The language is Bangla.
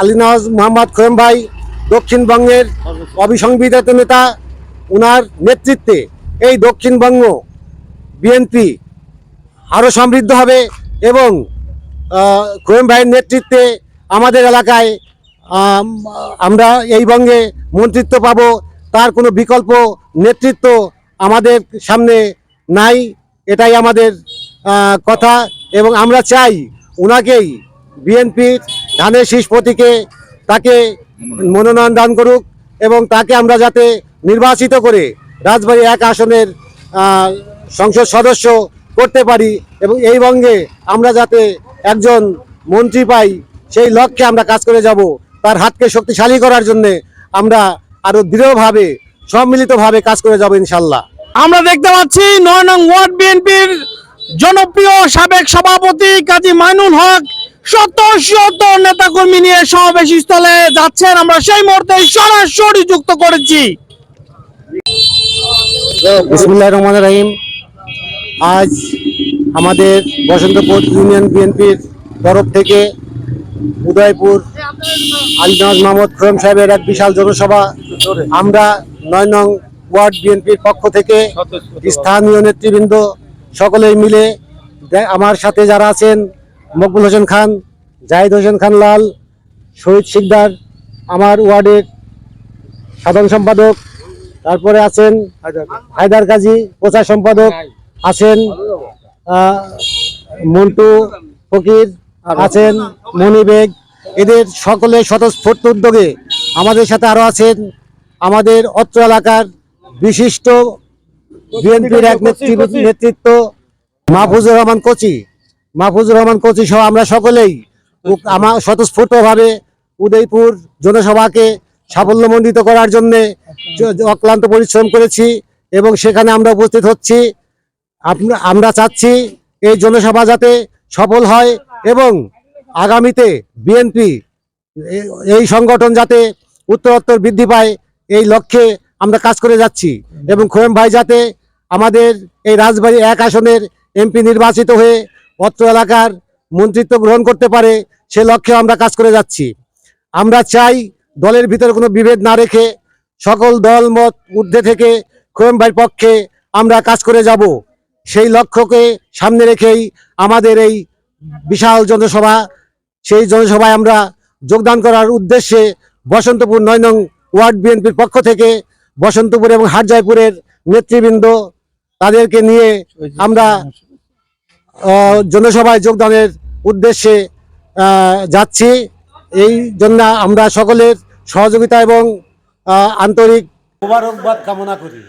আলী নওয়াজ মোহাম্মদ খোয়েম ভাই দক্ষিণবঙ্গের অবিসংবিধিত নেতা, উনার নেতৃত্বে এই দক্ষিণবঙ্গ বিএনপি আরও সমৃদ্ধ হবে এবং খোয়েম ভাইয়ের নেতৃত্বে আমাদের এলাকায় আমরা এই বঙ্গে মন্ত্রিত্ব পাব, তার কোনো বিকল্প নেতৃত্ব আমাদের সামনে নাই, এটাই আমাদের কথা এবং আমরা চাই উনাকেই বিএনপির ধানের শীষ প্রতীকে তাকে মনোনয়ন দান করুক এবং তাকে আমরা যাতে নির্বাচিত করে রাজবাড়ী এক আসনের সংসদ সদস্য করতে পারি এবং এই বঙ্গে আমরা যাতে একজন মন্ত্রী পাই, সেই লক্ষ্যে আমরা কাজ করে যাব। তার হাতকে শক্তিশালী করার জন্যে আমরা আরও দৃঢ়ভাবে, সম্মিলিতভাবে কাজ করে যাব ইনশাল্লাহ আমরা দেখতে পাচ্ছি নয় নং ওয়ার্ড বিএনপির জনপ্রিয় সাবেক সভাপতি কাজী মাইনুল হক শত শত নেতাকর্মী নিয়ে সমাবেশ স্থলে যাচ্ছেন আমরা সেই মুহূর্তে সরাসরি যুক্ত করেছি। রহমান রহিম। আজ আমাদের বসন্তপুর ইউনিয়ন বিএনপির তরফ থেকে উদয়পুর আলিনাজ মাহমুদ খরম সাহেবের এক বিশাল জনসভা। আমরা নয় নং ওয়ার্ড বিএনপির পক্ষ থেকে স্থানীয় নেতৃবৃন্দ সকলেই মিলে আমার সাথে যারা আছেন মকবুল হোসেন খান, জাহিদ হোসেন খান লাল, শহীদ শিকদার, আমার ওয়ার্ডের সাধারণ সম্পাদক, তারপরে আছেন হায়দার কাজী, প্রচার সম্পাদক আছেন মন্টু ফকির আছেন মনি বেগ, এদের সকলে স্বতঃস্ফূর্ত উদ্যোগে আমাদের সাথে আরও আছেন আমাদের অত্র এলাকার বিশিষ্ট বিএনপির এক নেতৃ- নেতৃত্ব মাহফুজুর রহমান কোচি। মাহফুজুর রহমান কোচি সহ আমরা সকলেই আমার স্বতঃস্ফূর্তভাবে উদয়পুর জনসভাকে সাফল্যমণ্ডিত করার জন্য অক্লান্ত পরিশ্রম করেছি এবং সেখানে আমরা উপস্থিত হচ্ছি। আমরা চাচ্ছি এই জনসভা যাতে সফল হয় এবং আগামীতে বিএনপি এই সংগঠন যাতে উত্তরোত্তর বৃদ্ধি পায় এই লক্ষ্যে আমরা কাজ করে যাচ্ছি এবং খোয়েম ভাই যাতে আমাদের এই রাজবাড়ী এক আসনের এমপি নির্বাচিত হয়ে অত্র এলাকার মন্ত্রিত্ব গ্রহণ করতে পারে, সে লক্ষ্যে আমরা কাজ করে যাচ্ছি। আমরা চাই দলের ভিতরে কোনো বিভেদ না রেখে সকল দল, মত, ঊর্ধ্বে থেকে খোয়েম ভাইয়ের পক্ষে আমরা কাজ করে যাব। সেই লক্ষ্যকে সামনে রেখেই আমাদের এই বিশাল জনসভা, সেই জনসভায় আমরা যোগদান করার উদ্দেশ্যে বসন্তপুর নয় নং ওয়ার্ড বিএনপির পক্ষ থেকে বসন্তপুর এবং হাটজয়পুরের নেতৃবৃন্দ তাদেরকে নিয়ে আমরা জনসভায় যোগদানের উদ্দেশ্যে যাচ্ছি। এই জন্য আমরা সকলের সহযোগিতা এবং আন্তরিক মোবারকবাদ কামনা করি।